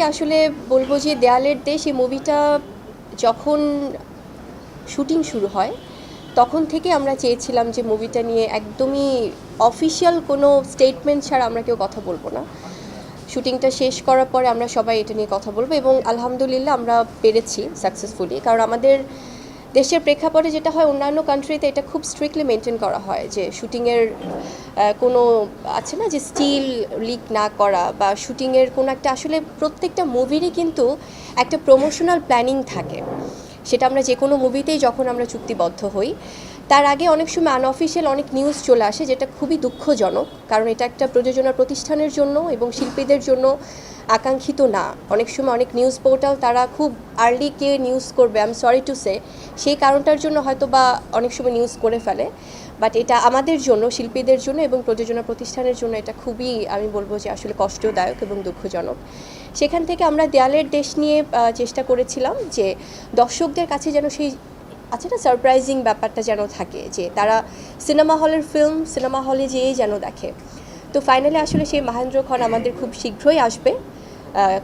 থেকে আসলে বলব যে দেয়ালের দেশ এই মুভিটা যখন শুটিং শুরু হয়, তখন থেকে আমরা চেয়েছিলাম যে মুভিটা নিয়ে একদমই অফিসিয়াল কোনো স্টেটমেন্ট ছাড়া আমরা কেউ কথা বলব না। শুটিংটা শেষ করার পরে আমরা সবাই এটা নিয়ে কথা বলব এবং আলহামদুলিল্লাহ আমরা পেরেছি সাকসেসফুলি কারণ আমাদের দেশের প্রেক্ষাপটে যেটা হয়, অন্যান্য কান্ট্রিতে এটা খুব স্ট্রিক্টলি মেনটেন করা হয় যে শুটিংয়ের কোনো আছে না যে স্টিল লিক না করা বা শুটিংয়ের কোনো একটা আসলে প্রত্যেকটা মুভিরই কিন্তু একটা প্রমোশনাল প্ল্যানিং থাকে। সেটা আমরা যে কোনো মুভিতেই যখন আমরা চুক্তিবদ্ধ হই, তার আগে অনেক সময় আনঅফিসিয়াল অনেক নিউজ চলে আসে যেটা খুবই দুঃখজনক, কারণ এটা একটা প্রযোজনা প্রতিষ্ঠানের জন্য এবং শিল্পীদের জন্য আকাঙ্ক্ষিত না। অনেক সময় অনেক নিউজ পোর্টাল তারা খুব আর্লি কে নিউজ করবে I am sorry to say সেই কারণটার জন্য হয়তো বা অনেক সময় নিউজ করে ফেলে। বাট এটা আমাদের জন্য, শিল্পীদের জন্য এবং প্রযোজনা প্রতিষ্ঠানের জন্য এটা খুবই, আমি বলব যে আসলে কষ্টদায়ক এবং দুঃখজনক। সেখান থেকে আমরা দেয়ালের দেশ নিয়ে চেষ্টা করেছিলাম যে দর্শকদের কাছে যেন সেই আছে না সারপ্রাইজিং ব্যাপারটা যেন থাকে যে তারা সিনেমা হলের ফিল্ম সিনেমা হলে যেয়েই যেন দেখে। তো ফাইনালি আসলে সেই মহেন্দ্র খন আমাদের খুব শীঘ্রই আসবে।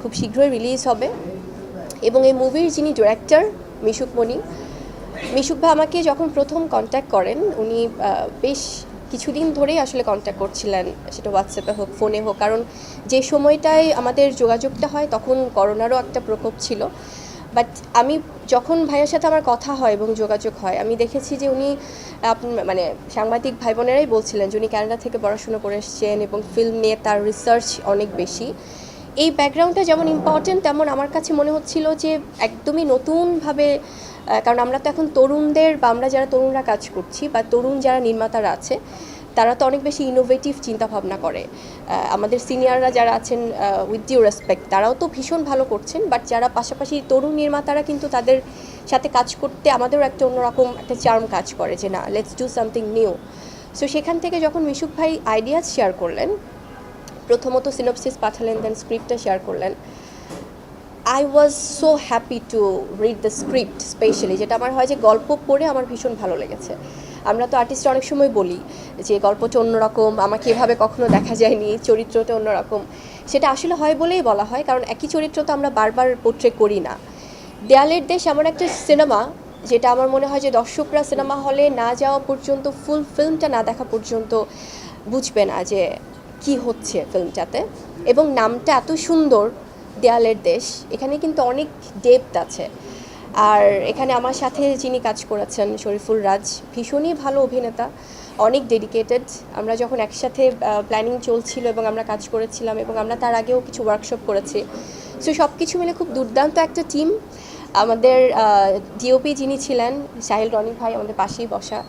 খুব শীঘ্রই রিলিজ হবে। এবং এই মুভির যিনি ডিরেক্টর মিশুক মণি, মিশুক ভাই আমাকে যখন প্রথম কন্ট্যাক্ট করেন, উনি বেশ কিছুদিন ধরেই আসলে কন্ট্যাক্ট করছিলেন, সেটা হোয়াটসঅ্যাপে হোক ফোনে হোক। কারণ যে সময়টায় আমাদের যোগাযোগটা হয়, তখন করোনারও একটা প্রকোপ ছিল। বাট আমি যখন ভাইয়ের সাথে আমার কথা হয় এবং যোগাযোগ হয়, আমি দেখেছি যে উনি মানে সাংবাদিক ভাই বোনেরাই বলছিলেন যে উনি কানাডা থেকে পড়াশুনো করে এসছেন এবং ফিল্ম নিয়ে তার রিসার্চ অনেক বেশি। এই ব্যাকগ্রাউন্ডটা যেমন ইম্পর্টেন্ট তেমন আমার কাছে মনে হচ্ছিল যে একদমই নতুনভাবে কারণ আমরা তো এখন তরুণদের বা আমরা যারা তরুণরা কাজ করছি বা তরুণ যারা নির্মাতারা আছে, তারা তো অনেক বেশি ইনোভেটিভ চিন্তাভাবনা করে। আমাদের সিনিয়ররা যারা আছেন উইথ ডিউ রেসপেক্ট তারাও তো ভীষণ ভালো করছেন বাট যারা পাশাপাশি তরুণ নির্মাতারা কিন্তু তাদের সাথে কাজ করতে আমাদেরও একটা অন্যরকম একটা চার্ম কাজ করে যে, না let's do something new so সেখান থেকে যখন মিশুক ভাই আইডিয়াস শেয়ার করলেন প্রথমত সিনপসিস পাঠালেন দেন স্ক্রিপ্টটা শেয়ার করলেন। I was so happy to read the script specially যেটা আমার হয় যে গল্প পড়ে আমার ভীষণ ভালো লেগেছে। আমরা তো আর্টিস্ট অনেক সময় বলি যে গল্পটা অন্যরকম, আমাকে এভাবে কখনো দেখা যায়নি, চরিত্রটা অন্যরকম। সেটা আসলে হয় বলেই বলা হয়, কারণ একই চরিত্র তো আমরা বারবার পোট্রে করি না। দেয়ালের দেশ এমন একটা সিনেমা যেটা আমার মনে হয় যে দর্শকরা সিনেমা হলে না যাওয়া পর্যন্ত ফুল ফিল্মটা না দেখা পর্যন্ত বুঝবে না যে কি হচ্ছে ফিল্মটাতে? এবং নামটা এত সুন্দর, দেয়ালের দেশ, এখানে কিন্তু অনেক ডেপথ আছে। আর এখানে আমার সাথে যিনি কাজ করেছেন, শরীফুল রাজ, ভীষণই ভালো অভিনেতা, অনেক ডেডিকেটেড আমরা যখন একসাথে প্ল্যানিং চলছিল এবং আমরা কাজ করেছিলাম এবং আমরা তার আগেও কিছু ওয়ার্কশপ করেছি। সো সব কিছু মিলে খুব দুর্দান্ত একটা টিম আমাদের ডিওপি যিনি ছিলেন, সাহিল রনি ভাই আমাদের পাশেই বসা।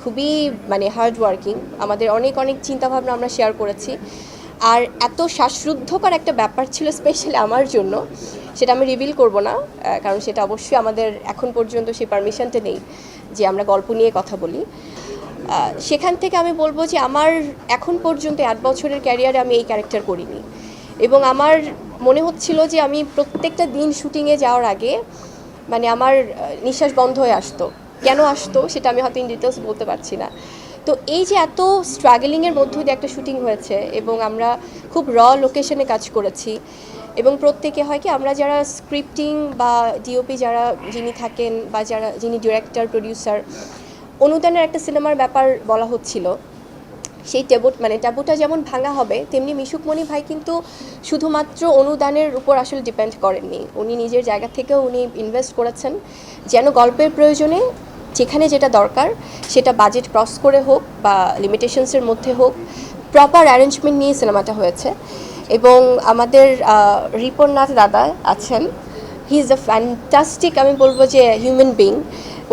খুবই মানে হার্ড ওয়ার্কিং আমাদের অনেক অনেক চিন্তাভাবনা আমরা শেয়ার করেছি। আর এত শ্বাসরুদ্ধকর একটা ব্যাপার ছিল স্পেশালি আমার জন্য, সেটা আমি রিভিল করব না কারণ সেটা অবশ্যই আমাদের এখন পর্যন্ত সেই পারমিশনটা নেই যে আমরা গল্প নিয়ে কথা বলি। সেখান থেকে আমি বলব যে আমার এখন পর্যন্ত আট বছরের ক্যারিয়ারে আমি এই ক্যারেক্টার করিনি। এবং আমার মনে হচ্ছিল যে আমি প্রত্যেকটা দিন শুটিংয়ে যাওয়ার আগে মানে আমার নিঃশ্বাস বন্ধ হয়ে আসতো। কেন আসতো সেটা আমি হয়তো ইন ডিটেলস বলতে পারছি না। তো এই যে এত স্ট্রাগলিংয়ের মধ্য দিয়ে একটা শুটিং হয়েছে এবং আমরা খুব র লোকেশনে কাজ করেছি এবং প্রত্যেকে হয় কি আমরা যারা স্ক্রিপ্টিং বা ডিওপি যারা যিনি থাকেন বা যারা যিনি ডিরেক্টর প্রডিউসার অনুদানের একটা সিনেমার ব্যাপার বলা হচ্ছিল। সেই ট্যাবু মানে ট্যাবুটা যেমন ভাঙা হবে, তেমনি মিশুকমণি ভাই কিন্তু শুধুমাত্র অনুদানের উপর আসলে ডিপেন্ড করেননি। উনি নিজের জায়গা থেকেও উনি ইনভেস্ট করেছেন। যেন গল্পের প্রয়োজনে যেখানে যেটা দরকার সেটা বাজেট ক্রস করে হোক বা লিমিটেশনসের মধ্যে হোক প্রপার অ্যারেঞ্জমেন্ট নিয়ে সিনেমাটা হয়েছে। এবং আমাদের আহ, রিপননাথ দাদা আছেন। হি ইজ আ ফ্যান্টাস্টিক আমি বলব যে হিউম্যান বিং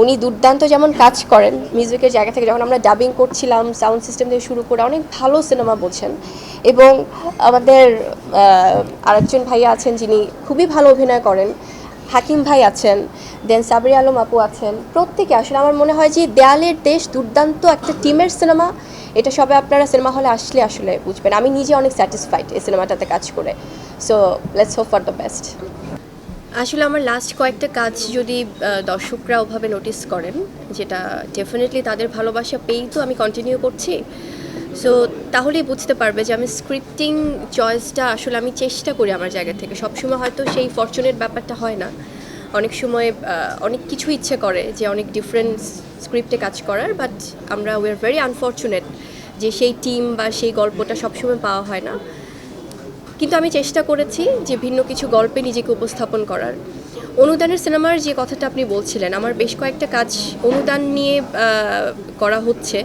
উনি দুর্দান্ত যেমন কাজ করেন মিউজিকের জায়গা থেকে যখন আমরা ডাবিং করছিলাম সাউন্ড সিস্টেম থেকে শুরু করে অনেক ভালো সিনেমা বোঝেন এবং আমাদের আরেকজন ভাইয়া আছেন যিনি খুবই ভালো অভিনয় করেন। হাকিম ভাই আছেন। দেন সাবরি আলম আপু আছেন। প্রত্যেকে আসলে আমার মনে হয় যে দেয়ালের দেশ দুর্দান্ত একটা টিমের সিনেমা। এটা সবে আপনারা সিনেমা হলে আসলে আসলে বুঝবেন। আমি নিজে অনেক স্যাটিসফাইড এই সিনেমাটাতে কাজ করে। So let's hope for the best আসলে আমার লাস্ট কয়েকটা কাজ যদি দর্শকরা ওভাবে নোটিস করেন, যেটা ডেফিনেটলি তাদের ভালোবাসা পেয়েই তো আমি কন্টিনিউ করছি। সো তাহলেই বুঝতে পারবে যে আমি স্ক্রিপ্টিং চয়েসটা আসলে আমি চেষ্টা করি আমার জায়গা থেকে। সবসময় হয়তো সেই ফরচুনের ব্যাপারটা হয় না। অনেক সময় অনেক কিছু ইচ্ছে করে যে অনেক ডিফারেন্ট স্ক্রিপ্টে কাজ করার বাট আমরা উই আর ভেরি আনফর্চুনেট যে সেই টিম বা সেই গল্পটা সবসময় পাওয়া হয় না। কিন্তু আমি চেষ্টা করেছি যে ভিন্ন কিছু গল্পে নিজেকে উপস্থাপন করার। অনুদানের সিনেমার যে কথাটা আপনি বলছিলেন, আমার বেশ কয়েকটা কাজ অনুদান নিয়ে করা হচ্ছে।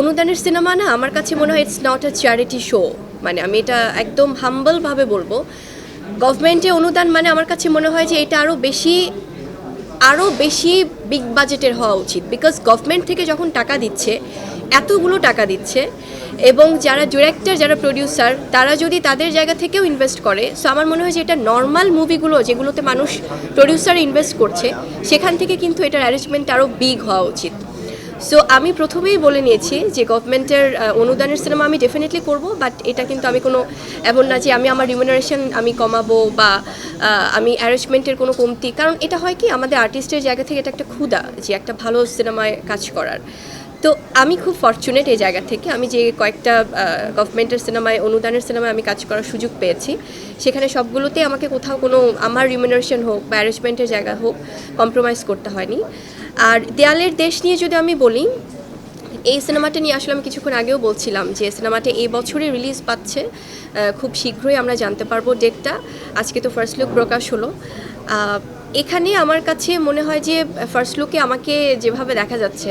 অনুদানের সিনেমা না, আমার কাছে মনে হয় it's not a charity show মানে আমি এটা একদম হাম্বলভাবে বলব। গভর্নমেন্টে অনুদান মানে আমার কাছে মনে হয় যে এটা আরও বেশি আরও বেশি বিগ বাজেটের হওয়া উচিত। বিকজ গভর্নমেন্ট থেকে যখন টাকা দিচ্ছে, এতগুলো টাকা দিচ্ছে, এবং যারা ডিরেক্টর যারা প্রডিউসার তারা যদি তাদের জায়গা থেকেও ইনভেস্ট করে সো আমার মনে হয় যে এটা নর্মাল মুভিগুলো যেগুলোতে মানুষ প্রডিউসার ইনভেস্ট করছে, সেখান থেকে কিন্তু এটার অ্যারেঞ্জমেন্ট আরও বিগ হওয়া উচিত। সো আমি প্রথমেই বলে নিয়েছি যে গভর্নমেন্টের অনুদানের সিনেমা আমি ডেফিনেটলি করব বাট এটা কিন্তু আমি কোনো, এমন না যে আমি আমার রিমুনারেশন আমি কমাবো বা আমি অ্যারেঞ্জমেন্টের কোনো কমতি। কারণ এটা হয় কি, আমাদের আর্টিস্টের জায়গা থেকে এটা একটা ক্ষুদা যে একটা ভালো সিনেমায় কাজ করার। তো আমি খুব ফর্চুনেট এই জায়গা থেকে। আমি যে কয়েকটা গভর্নমেন্টের সিনেমায় অনুদানের সিনেমায় আমি কাজ করার সুযোগ পেয়েছি। সেখানে সবগুলোতেই আমাকে কোথাও কোনো, আমার রিমুনারেশন হোক বা অ্যারেঞ্জমেন্টের জায়গা হোক কম্প্রোমাইজ করতে হয়নি। আর দেয়ালের দেশ নিয়ে যদি আমি বলি, এই সিনেমাটা নিয়ে আসলে আমি কিছুক্ষণ আগেও বলছিলাম যে সিনেমাটা এই বছরই রিলিজ পাচ্ছে। খুব শীঘ্রই আমরা জানতে পারব ডেটটা আজকে তো ফার্স্ট লুক প্রকাশ হলো। এখানে আমার কাছে মনে হয় যে ফার্স্ট লুকে আমাকে যেভাবে দেখা যাচ্ছে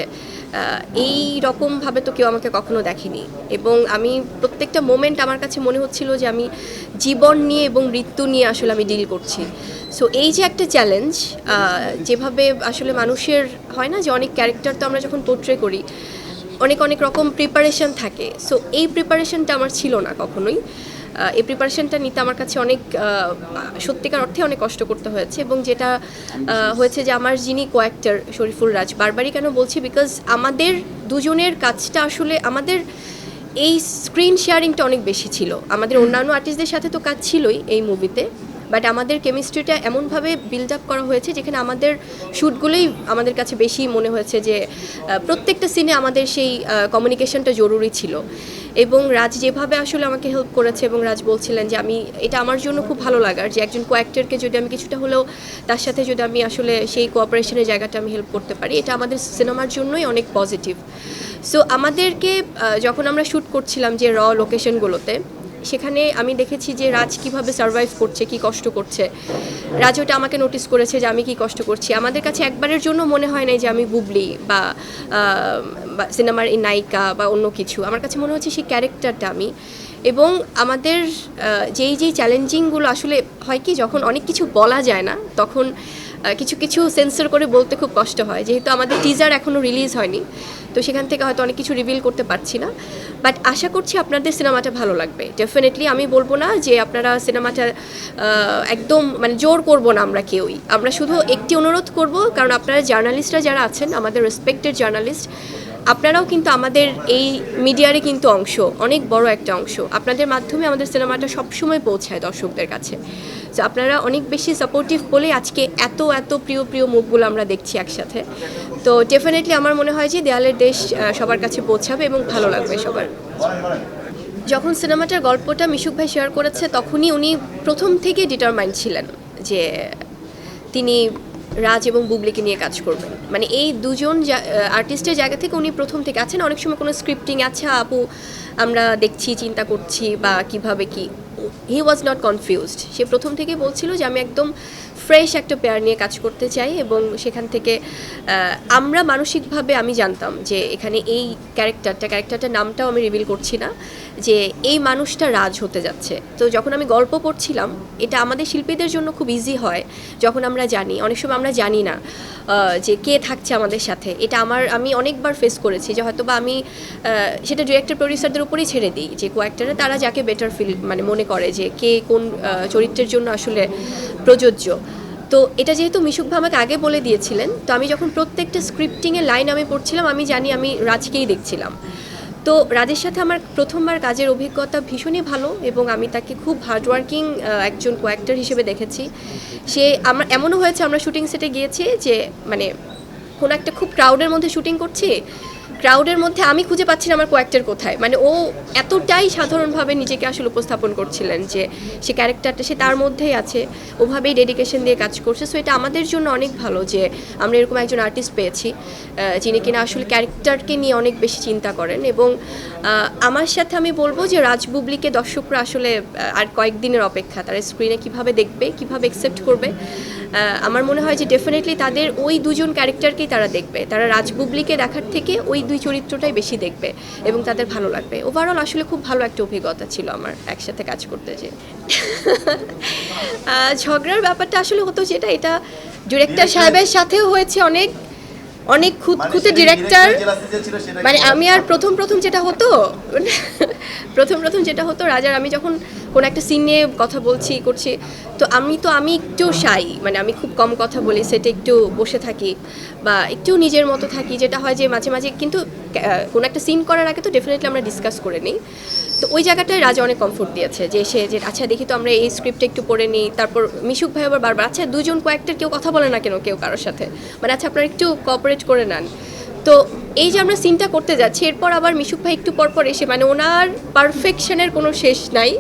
এই রকমভাবে তো কেউ আমাকে কখনো দেখেনি। এবং আমি প্রত্যেকটা মোমেন্ট আমার কাছে মনে হচ্ছিল যে আমি জীবন নিয়ে এবং মৃত্যু নিয়ে আসলে আমি ডিল করছি। সো এই যে একটা চ্যালেঞ্জ যেভাবে আসলে মানুষের হয় না যে অনেক ক্যারেক্টার তো আমরা যখন পোর্ট্রে করি অনেক অনেক রকম প্রিপারেশন থাকে। সো এই প্রিপারেশনটা আমার ছিল না কখনোই। এই প্রিপারেশনটা নিতে আমার কাছে অনেক সত্যিকার অর্থে অনেক কষ্ট করতে হয়েছে এবং যেটা হয়েছে যে আমার যিনি কোয়াক্টার শরীফুল রাজ বারবারই কেন বলছি? বিকজ আমাদের দুজনের কাজটা আসলে আমাদের এই স্ক্রিন শেয়ারিংটা অনেক বেশি ছিল। আমাদের অন্যান্য আর্টিস্টদের সাথে তো কাজ ছিলই এই মুভিতে বাট আমাদের কেমিস্ট্রিটা এমনভাবে বিল্ড আপ করা হয়েছে যেখানে আমাদের শ্যুটগুলোই আমাদের কাছে বেশি মনে হয়েছে যে প্রত্যেকটা সিনে আমাদের সেই কমিউনিকেশনটা জরুরি ছিল। এবং রাজ যেভাবে আসলে আমাকে হেল্প করেছে এবং রাজ বলছিলেন যে, আমি, এটা আমার জন্য খুব ভালো লাগার যে, একজন কোয়াক্টারকে যদি আমি কিছুটা হলেও তার সাথে যদি আমি আসলে সেই কোঅপারেশনের জায়গাটা আমি হেল্প করতে পারি, এটা আমাদের সিনেমার জন্যই অনেক পজিটিভ সো আমাদেরকে যখন আমরা শ্যুট করছিলাম যে র লোকেশনগুলোতে সেখানে আমি দেখেছি যে রাজ কীভাবে সার্ভাইভ করছে, কি কষ্ট করছে। রাজ ওটা আমাকে নোটিস করেছে যে আমি কি কষ্ট করছি। আমাদের কাছে একবারের জন্য মনে হয় নাই যে আমি বুবলি বা সিনেমার নায়িকা বা অন্য কিছু। আমার কাছে মনে হচ্ছে সেই ক্যারেক্টারটা আমি। এবং আমাদের যেই যেই চ্যালেঞ্জিংগুলো আসলে হয় কি, যখন অনেক কিছু বলা যায় না, তখন কিছু কিছু সেন্সর করে বলতে খুব কষ্ট হয়। যেহেতু আমাদের টিজার এখনও রিলিজ হয়নি, তো সেখান থেকে হয়তো অনেক কিছু রিভিল করতে পারছি না। বাট আশা করছি আপনাদের সিনেমাটা ভালো লাগবে। ডেফিনেটলি আমি বলব না যে আপনারা সিনেমাটা একদম মানে জোর করব না আমরা কেউই। আমরা শুধু একটি অনুরোধ করব, কারণ আপনারা জার্নালিস্টরা যারা আছেন, আমাদের রেসপেক্টেড জার্নালিস্ট আপনারাও কিন্তু আমাদের এই মিডিয়ারে কিন্তু অংশ, অনেক বড় একটা অংশ। আপনাদের মাধ্যমে আমাদের সিনেমাটা সবসময় পৌঁছায় দর্শকদের কাছে। তো আপনারা অনেক বেশি সাপোর্টিভ বলে আজকে এত এত প্রিয় প্রিয় মুখগুলো আমরা দেখছি একসাথে। তো ডেফিনেটলি আমার মনে হয় যে দেয়ালের দেশ সবার কাছে পৌঁছাবে এবং ভালো লাগবে সবার। যখন সিনেমাটার গল্পটা মিশুক ভাই শেয়ার করেছে, তখনই উনি প্রথম থেকে ডিটারমাইন্ড ছিলেন যে তিনি রাজ এবং বুবলিকে নিয়ে কাজ করবেন। মানে এই দুজন আর্টিস্টের জায়গা থেকে উনি প্রথম থেকে আছেন। অনেক সময় কোনো স্ক্রিপ্টিং আছে, আপু, আমরা দেখছি, চিন্তা করছি বা কীভাবে কি? হি ওয়াজ নট কনফিউজড সে প্রথম থেকে বলছিল যে আমি একদম ফ্রেশ একটা পেয়ার নিয়ে কাজ করতে চাই এবং সেখান থেকে আমরা মানসিকভাবে আমি জানতাম যে এখানে এই ক্যারেক্টারটা ক্যারেক্টারটার নামটাও আমি রিভিল করছি না, যে এই মানুষটা রাজ হতে যাচ্ছে। তো যখন আমি গল্প পড়ছিলাম, এটা আমাদের শিল্পীদের জন্য খুব ইজি হয় যখন আমরা জানি। অনেক সময় আমরা জানি না যে কে থাকছে আমাদের সাথে। এটা আমার, আমি অনেকবার ফেস করেছি যে হয়তো বা আমি সেটা ডিরেক্টর প্রডিউসারদের উপরেই ছেড়ে দিই যে কোয়াক্টারে তারা যাকে বেটার ফিল মানে মনে করে যে কে কোন চরিত্রের জন্য আসলে প্রযোজ্য। তো এটা যেহেতু মিশুক আমাকে আগে বলে দিয়েছিলেন, তো আমি যখন প্রত্যেকটা স্ক্রিপ্টিংয়ের লাইন আমি পড়ছিলাম, আমি জানি আমি রাজকেই দেখছিলাম। তো রাজের সাথে আমার প্রথমবার কাজের অভিজ্ঞতা ভীষণই ভালো এবং আমি তাকে খুব হার্ডওয়ার্কিং একজন কোয়াক্টার হিসেবে দেখেছি। সে আমার, এমনও হয়েছে আমরা শুটিং সেটে গিয়েছি যে মানে কোনো একটা খুব ক্রাউডের মধ্যে শুটিং করছি। ক্রাউডের মধ্যে আমি খুঁজে পাচ্ছি না আমার কোয়াক্টার কোথায়। মানে ও এতটাই সাধারণভাবে নিজেকে আসলে উপস্থাপন করছিলেন যে সে ক্যারেক্টারটা সে তার মধ্যেই আছে। ওভাবেই ডেডিকেশন দিয়ে কাজ করছে। সো এটা আমাদের জন্য অনেক ভালো যে আমরা এরকম একজন আর্টিস্ট পেয়েছি যিনি কিনা আসলে ক্যারেক্টারকে নিয়ে অনেক বেশি চিন্তা করেন। এবং আমার সাথে আমি বলব যে রাজবুবলিকে দর্শকরা আসলে আর কয়েকদিনের অপেক্ষা, তারা স্ক্রিনে কীভাবে দেখবে, কীভাবে অ্যাকসেপ্ট করবে আমার মনে হয় যে ডেফিনেটলি তাদের ওই দুজন ক্যারেক্টারকেই তারা দেখবে। তারা রাজবুবলিকে দেখার থেকে ওই দুই চরিত্রটাই বেশি দেখবে এবং তাদের ভালো লাগবে। ওভারঅল আসলে খুব ভালো একটা অভিজ্ঞতা ছিল আমার একসাথে কাজ করতে যে। ঝগড়ার ব্যাপারটা আসলে হতো যেটা, এটা ডিরেক্টর সাহেবের সাথেও হয়েছে অনেক। অনেক খুদ খুঁতে ডিরেক্টর মানে আমি আর প্রথম প্রথম যেটা হতো প্রথম প্রথম যেটা হতো রাজার আমি যখন কোনো একটা সিন নিয়ে কথা বলছি করছি তো আমি তো আমি একটু সাই মানে আমি খুব কম কথা বলি সেটা একটু বসে থাকি বা একটু নিজের মতো থাকি যেটা হয় যে মাঝে মাঝে কিন্তু কোনো একটা সিন করার আগে তো ডেফিনেটলি আমরা ডিসকাস করে নিই। তো ওই জায়গাটায় রাজা অনেক কমফোর্ট দিয়েছে, যে সে, যে আচ্ছা দেখি তো আমরা এই স্ক্রিপ্টটা একটু পড়ে নিই, তারপর মিশুক ভাই আবার বারবার আচ্ছা দুজন কয়েকটার কেউ কথা বলে না কেন কেউ কারোর সাথে? মানে আচ্ছা আপনারা একটু কোঅপারেট করে নেন। তো এই যে আমরা সিনটা করতে যাচ্ছি এরপর আবার মিশুক ভাই একটু পর পর এসে মানে ওনার পারফেকশনের কোনো শেষ নাই।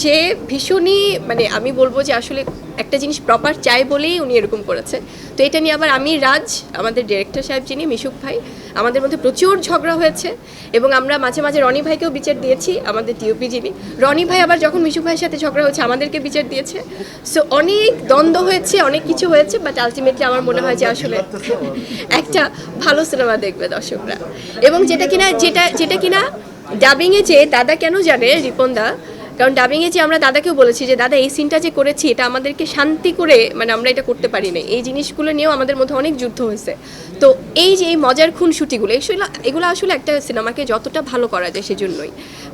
সে ভীষণই মানে আমি বলব যে আসলে একটা জিনিস প্রপার চাই বলেই উনি এরকম করেছে। তো এটা নিয়ে আবার আমি রাজ আমাদের ডিরেক্টর সাহেব যিনি মিশুক ভাই আমাদের মধ্যে প্রচুর ঝগড়া হয়েছে। এবং আমরা মাঝে মাঝে রনি ভাইকেও বিচার দিয়েছি আমাদের টিওপি যিনি। রনি ভাই আবার যখন মিশুক ভাইয়ের সাথে ঝগড়া হয়েছে আমাদেরকে বিচার দিয়েছে। সো অনেক দ্বন্দ্ব হয়েছে অনেক কিছু হয়েছে বাট আলটিমেটলি আমার মনে হয় যে আসলে একটা ভালো সিনেমা দেখবে দর্শকরা এবং যেটা কিনা, যেটা যেটা কিনা ডাবিংয়ে যে দাদা কেন জানে রিপনদা কারণ ডাবিংয়ে যে আমরা দাদাকেও বলেছি যে, দাদা, এই সিনটা যে করেছি, এটা আমাদেরকে শান্তি করে মানে আমরা এটা করতে পারি না এই জিনিসগুলো নিয়েও আমাদের মধ্যে অনেক যুদ্ধ হয়েছে। তো এই যে, এই মজার খুন শুটিগুলো এগুলো এগুলো আসলে একটা সিনেমাকে যতটা ভালো করা যায় সেজন্যই।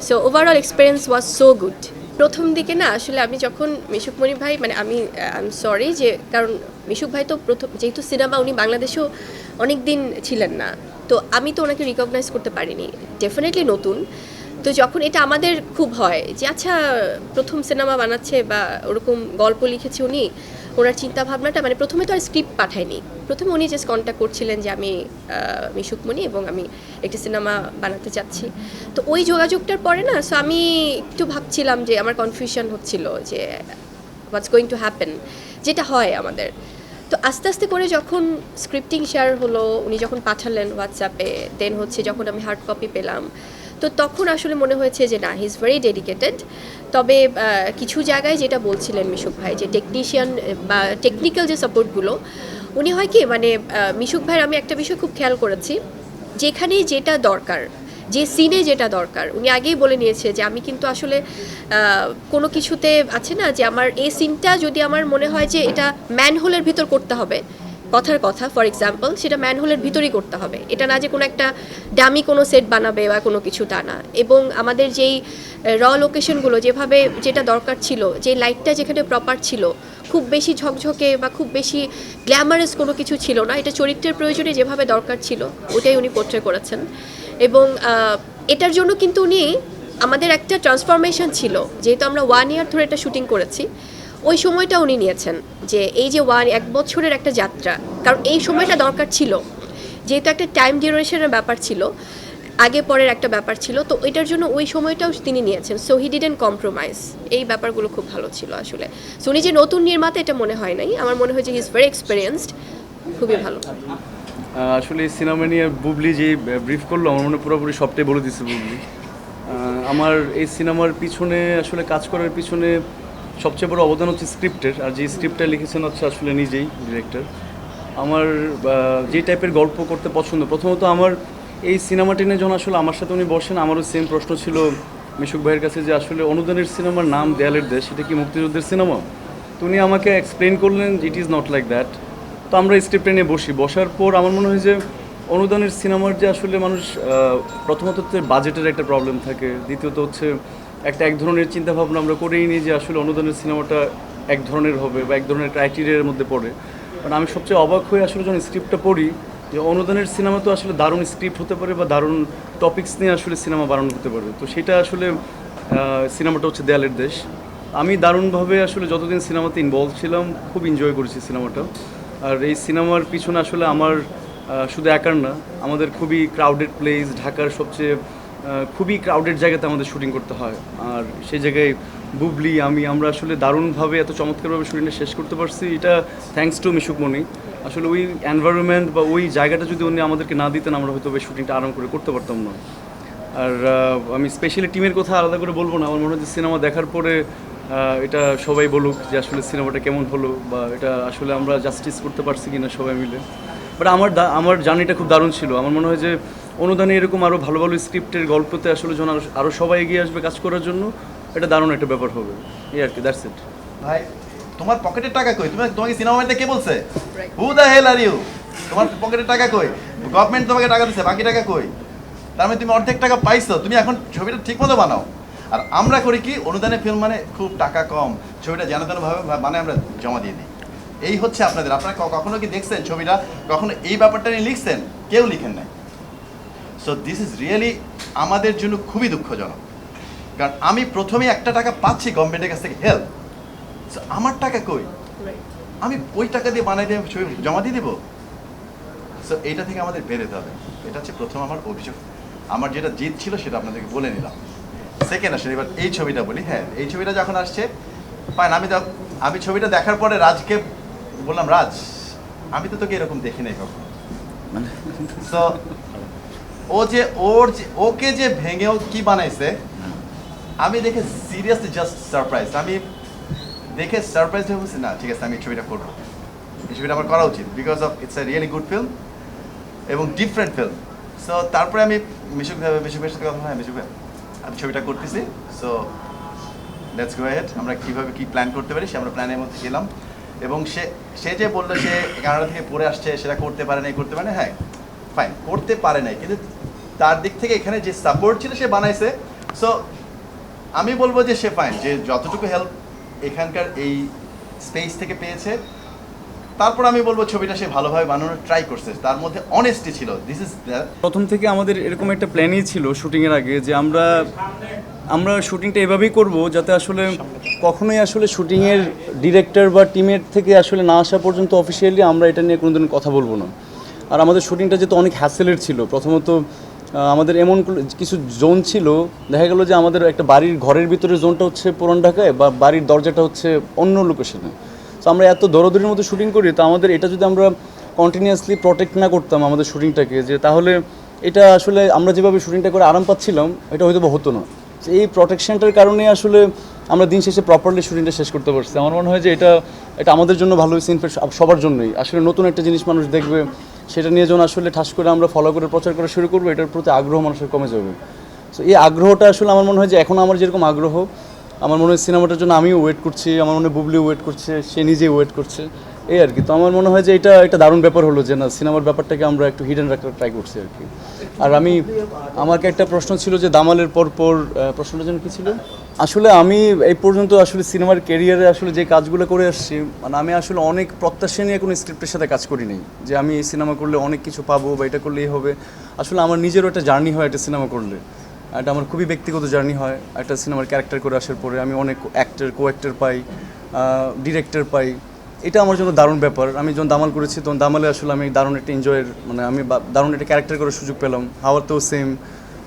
So overall experience was so good প্রথম দিকে না, আসলে আমি যখন মিশুক মণি ভাই মানে আমি আই এম সরি যে, কারণ মিশুক ভাই তো প্রথম, যেহেতু সিনেমা উনি বাংলাদেশেও অনেক দিন ছিলেন না। তো আমি তো ওনাকে রিকগনাইজ করতে পারিনি। ডেফিনেটলি নতুন। তো যখন এটা আমাদের খুব হয় যে আচ্ছা প্রথম সিনেমা বানাচ্ছে বা ওরকম গল্প লিখেছে উনি ওনার চিন্তা ভাবনাটা মানে প্রথমে তো আর স্ক্রিপ্ট পাঠায়নি। প্রথমে উনি জাস্ট কন্ট্যাক্ট করছিলেন যে আমি আহ, মিশুকমণি এবং আমি একটি সিনেমা বানাতে চাচ্ছি। তো ওই যোগাযোগটার পরে না সো আমি একটু ভাবছিলাম যে আমার কনফিউশন হচ্ছিল যে হোয়াটস গোয়িং টু হ্যাপেন যেটা হয় আমাদের। তো আস্তে আস্তে করে যখন স্ক্রিপ্টিং শেয়ার হলো, উনি যখন পাঠালেন হোয়াটসঅ্যাপে দেন হচ্ছে যখন আমি হার্ড কপি পেলাম, তো তখন আসলে মনে হয়েছে যে, না হি ইজ ভেরি ডেডিকেটেড তবে কিছু জায়গায় যেটা বলছিলেন মিশুক ভাই, যে টেকনিশিয়ান বা টেকনিক্যাল যে সাপোর্টগুলো উনি হয় কি মানে মিশুক ভাইয়ের আমি একটা বিষয় খুব খেয়াল করেছি যেখানে যেটা দরকার যে সিনে যেটা দরকার। উনি আগেই বলে নিয়েছে যে, আমি কিন্তু আসলে কোনো কিছুতে আছে না যে, আমার এই সিনটা যদি আমার মনে হয় যে, এটা ম্যানহোলের ভিতর করতে হবে। কথার কথা ফর এক্সাম্পল সেটা ম্যানহোলের ভিতরেই করতে হবে। এটা না যে কোনো একটা দামি কোনো সেট বানাবে বা কোনো কিছু তা না। এবং আমাদের যেই র লোকেশনগুলো যেভাবে যেটা দরকার ছিল, যে লাইটটা যেখানে প্রপার ছিল, খুব বেশি ঝকঝকে বা খুব বেশি গ্ল্যামারাস কোনো কিছু ছিল না। এটা চরিত্রের প্রয়োজনে যেভাবে দরকার ছিল, ওটাই উনি পোট্রে করেছেন। এবং এটার জন্য কিন্তু উনি আমাদের একটা ট্রান্সফরমেশন ছিল। যেহেতু আমরা ওয়ান ইয়ার ধরে এটা শুটিং করেছি, ওই সময়টা উনি নিয়েছেন যে এই যে ওয়ান এক বছরের একটা যাত্রা, কারণ এই সময়টা দরকার ছিল। যেহেতু একটা টাইম ডিউরেশনের ব্যাপার ছিল, আগে পরের একটা ব্যাপার ছিল, তো এটার জন্য ওই সময়টাও তিনি নিয়েছেন। সো হি ডিডেন্ট কম্প্রোমাইজ এই ব্যাপারগুলো খুব ভালো ছিল আসলে। সো উনি যে নতুন নির্মাতা, এটা মনে হয় নাই। আমার মনে হয় যে হি ইজ ভেরি এক্সপিরিয়েন্সড খুবই ভালো। আসলে সিনেমা নিয়ে বুবলি যে ব্রিফ করল, আমার মনে পুরোপুরি সবটাই বলে দিছে বুবলি। আমার এই সিনেমার পিছনে, আসলে কাজ করার পিছনে সবচেয়ে বড় অবদান হচ্ছে স্ক্রিপ্টের আর যে স্ক্রিপ্টটা লিখেছেন হচ্ছে আসলে নিজেই ডিরেক্টর আমার যে টাইপের গল্প করতে পছন্দ, প্রথমত আমার এই সিনেমাটি নিয়ে যখন আসলে আমার সাথে উনি বসেন, আমারও সেম প্রশ্ন ছিল মিশুক ভাইয়ের কাছে যে, আসলে অনুদানের সিনেমার নাম দেয়ালের দেশ, সেটা কি মুক্তিযুদ্ধের সিনেমা? তো উনি আমাকে এক্সপ্লেন করলেন it is not like that তো আমরা স্ক্রিপ্টে নিয়ে বসি। বসার পর আমার মনে হয় যে অনুদানের সিনেমার যে আসলে মানুষ প্রথমত হচ্ছে বাজেটের একটা প্রবলেম থাকে। দ্বিতীয়ত হচ্ছে একটা এক ধরনের চিন্তাভাবনা আমরা করেই নিই যে আসলে অনুদানের সিনেমাটা এক ধরনের হবে বা এক ধরনের ক্রাইটেরিয়ার মধ্যে পড়ে। কারণ আমি সবচেয়ে অবাক হয়ে আসলে যখন স্ক্রিপ্টটা পড়ি, যে অনুদানের সিনেমা তো আসলে দারুণ স্ক্রিপ্ট হতে পারে বা দারুণ টপিক্স নিয়ে আসলে সিনেমা বানানো হতে পারে। তো সেটা আসলে সিনেমাটা হচ্ছে দেয়ালের দেশ। আমি দারুণভাবে আসলে যতদিন সিনেমাতে ইনভলভ ছিলাম, খুব এনজয় করেছি সিনেমাটা আর এই সিনেমার পিছনে আসলে আমার শুধু একার না, আমাদের খুবই ক্রাউডেড প্লেস ঢাকার সবচেয়ে খুবই ক্রাউডেড জায়গাতে আমাদের শুটিং করতে হয়। আর সেই জায়গায় বুবলি, আমি, আমরা আসলে দারুণভাবে এত চমৎকারভাবে শুটিংটা শেষ করতে পারছি। এটা থ্যাঙ্কস টু মিশুকমণি। আসলে ওই এনভায়রনমেন্ট বা ওই জায়গাটা যদি উনি আমাদেরকে না দিতেন, আমরা হয়তো ওই শুটিংটা আরাম করে করতে পারতাম না। আর আমি স্পেশালি টিমের কথা আলাদা করে বলব না। আমার মনে হয় যে সিনেমা দেখার পরে এটা সবাই বলুক যে আসলে সিনেমাটা কেমন হলো বা এটা আসলে আমরা জাস্টিস করতে পারছি কিনা সবাই মিলে। বাট আমার আমার জার্নিটা খুব দারুণ ছিল। আমার মনে হয় যে অনুদানে এরকম আরও ভালো ভালো স্ক্রিপ্টের গল্পতে আসলে যখন আরও সবাই এগিয়ে আসবে কাজ করার জন্য, এটা দারুণ একটা ব্যাপার হবে। এই আর কি দ্যাটস ইট ভাই, তোমার পকেটের টাকা কই? তুমি তোমাকে সিনেমা বানাতে কে বলছে. Who the hell are you তোমার পকেটের টাকা কই? গভর্নমেন্ট তোমাকে টাকা দিচ্ছে বাকি টাকা কই? তার মানে তুমি অর্ধেক টাকা পাইছো, তুমি এখন ছবিটা ঠিক মতো বানাও। আর আমরা করি কি অনুদানে ফিল্ম মানে খুব টাকা কম। ছবিটা যেন তেনভাবে মানে আমরা জমা দিয়ে দিই। এই হচ্ছে আপনাদের। আপনারা কখনো কি দেখছেন ছবিটা? কখনো এই ব্যাপারটা নিয়ে লিখছেন? কেউ লিখেন নাই। সো দিস ইজ রিয়েলি আমাদের জন্য খুবই দুঃখজনক। কারণ আমি প্রথমে একটা টাকা পাচ্ছি গভর্নমেন্টের কাছ থেকে হেল্প সো আমার টাকা কই? আমি ওই টাকা দিয়ে বানাই দিয়ে ছবি জমা দিয়ে দেবো? সো এইটা থেকে আমাদের বেরোতে হবে। এটা হচ্ছে প্রথম আমার অভিযোগ। আমার যেটা জিত ছিল সেটা আপনাদেরকে বলে নিলাম। সেকেন্ড আসলে এবার এই ছবিটা বলি। হ্যাঁ এই ছবিটা যখন আসছে ফাইন আমি আমি ছবিটা দেখার পরে রাজকে বললাম রাজ আমি তো তোকে এরকম দেখি নাই কখনো। সো ও যে ওর যে ওকে যে ভেঙে ও কি বানাইছে আমি দেখে সিরিয়াসলি জাস্ট সারপ্রাইজ আমি দেখে সারপ্রাইজ হয়ে বলছি না ঠিক আছে আমি ছবিটা করব। এই ছবিটা আমার করা উচিত because of it's a really good film এবং ডিফারেন্ট ফিল্ম সো তারপরে আমি মিশুক মিশুক ভাইয়ের সাথে কথা হয় মিশুক ভাই। আমি ছবিটা করতেছি সো লেটস গো হেড আমরা কীভাবে কী প্ল্যান করতে পারি, সে আমরা প্ল্যানের মধ্যে গেলাম। এবং সে সে যে বলল সে কানাডা থেকে পড়ে আসছে সেটা করতে পারে নাই, করতে পারে না হ্যাঁ ফাইন করতে পারে নাই। কিন্তু তার দিক থেকে এখানে যে সাপোর্ট ছিল সে বানাইছে সো আমি বলব যে সে ফাইন যে যতটুকু হেল্প এখানকার এই স্পেস থেকে পেয়েছে তারপর আমি বলব ছবিটা সে ভালোভাবে বানানোর ট্রাই করছে। তার মধ্যে অনেস্টি ছিল। দিস ইজ প্রথম থেকে আমাদের এরকম একটা প্ল্যানই ছিল শুটিংয়ের আগে যে আমরা আমরা শুটিংটা এভাবেই করব যাতে আসলে কখনোই আসলে শুটিংয়ের ডিরেক্টর বা টিমের থেকে আসলে না আসা পর্যন্ত অফিসিয়ালি আমরা এটা নিয়ে কোনোদিন কথা বলব না। আর আমাদের শুটিংটা যেহেতু অনেক হ্যাসেলের ছিল, প্রথমত আমাদের এমন কিছু জোন ছিল, দেখা গেলো যে আমাদের একটা বাড়ির ঘরের ভিতরে জোনটা হচ্ছে পুরান ঢাকায় বা বাড়ির দরজাটা হচ্ছে অন্য লোকেশনে তো আমরা এত দরদরির মতো শুটিং করি, তো আমাদের এটা যদি আমরা কন্টিনিউয়াসলি প্রোটেক্ট না করতাম আমাদের শুটিংটাকে যে তাহলে এটা আসলে আমরা যেভাবে শুটিংটা করে আরাম পাচ্ছিলাম, এটা হয়তো হতো না। এই প্রোটেকশনটার কারণে আসলে আমরা দিন শেষে প্রপারলি শুটিংটা শেষ করতে পারছি। আমার মনে হয় যে এটা এটা আমাদের জন্য ভালো হয়েছে ইনফ্যাক্ট সবার জন্যই। আসলে নতুন একটা জিনিস মানুষ দেখবে, সেটা নিয়ে যখন আসলে ঠাস করে আমরা ফলো করে, প্রচার করা শুরু করব, এটার প্রতি আগ্রহ মানুষের কমে যাবে। সো এই আগ্রহটা আসলে আমার মনে হয় যে এখন আমার যেরকম আগ্রহ আমার মনে হয় সিনেমাটার জন্য আমিও ওয়েট করছি, আমার মনে হয় বুবলিও ওয়েট করছে, সে নিজেই ওয়েট করছে। এই আর কি। তো আমার মনে হয় যে এটা একটা দারুণ ব্যাপার হলো যে না, সিনেমার ব্যাপারটাকে আমরা একটু হিডেন রাখার ট্রাই করছি আর কি। আর আমি, আমাকে একটা প্রশ্ন ছিল যে দামালের পর পর প্রশ্নটা যেন কী ছিল? আসলে আমি এই পর্যন্ত আসলে সিনেমার ক্যারিয়ারে আসলে যে কাজগুলো করে আসছি মানে আমি আসলে অনেক প্রত্যাশা নিয়ে কোনো স্ক্রিপ্টের সাথে কাজ করি নাই। যে আমি এই সিনেমা করলে অনেক কিছু পাবো বা এটা করলেই হবে। আসলে আমার নিজেরও একটা জার্নি হয় একটা সিনেমা করলে। এটা আমার খুবই ব্যক্তিগত জার্নি হয়। একটা সিনেমার ক্যারেক্টার করে আসার পরে আমি অনেক অ্যাক্টার কো অ্যাক্টর পাই ডিরেক্টর পাই। এটা আমার জন্য দারুণ ব্যাপার। আমি যখন দামাল করেছি, তখন দামালে আসলে আমি দারুণ একটা এনজয়ের মানে আমি দারুণ একটা ক্যারেক্টার করার সুযোগ পেলাম। হাওয়াতেও সেম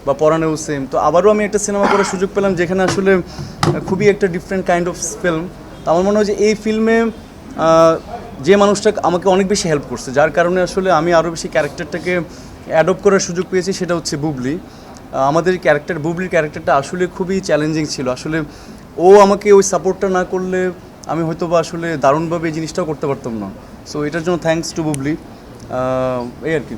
বা পরানেও সেম তো আবারও আমি একটা সিনেমা করার সুযোগ পেলাম, যেখানে আসলে খুবই একটা ডিফারেন্ট কাইন্ড অফ ফিল্ম তো আমার মনে হয় যে এই ফিল্মে যে মানুষটা আমাকে অনেক বেশি হেল্প করছে, যার কারণে আসলে আমি আরও বেশি ক্যারেক্টারটাকে অ্যাডপ্ট করার সুযোগ পেয়েছি, সেটা হচ্ছে বুবলি। আমাদের ক্যারেক্টার বুবলির ক্যারেক্টারটা আসলে খুবই চ্যালেঞ্জিং ছিল। আসলে ও আমাকে ওই সাপোর্টটা না করলে আমি হয়তো বা আসলে দারুণভাবে এই জিনিসটাও করতে পারতাম না। সো এটার জন্য থ্যাংকস টু বুবলি এই আর কি।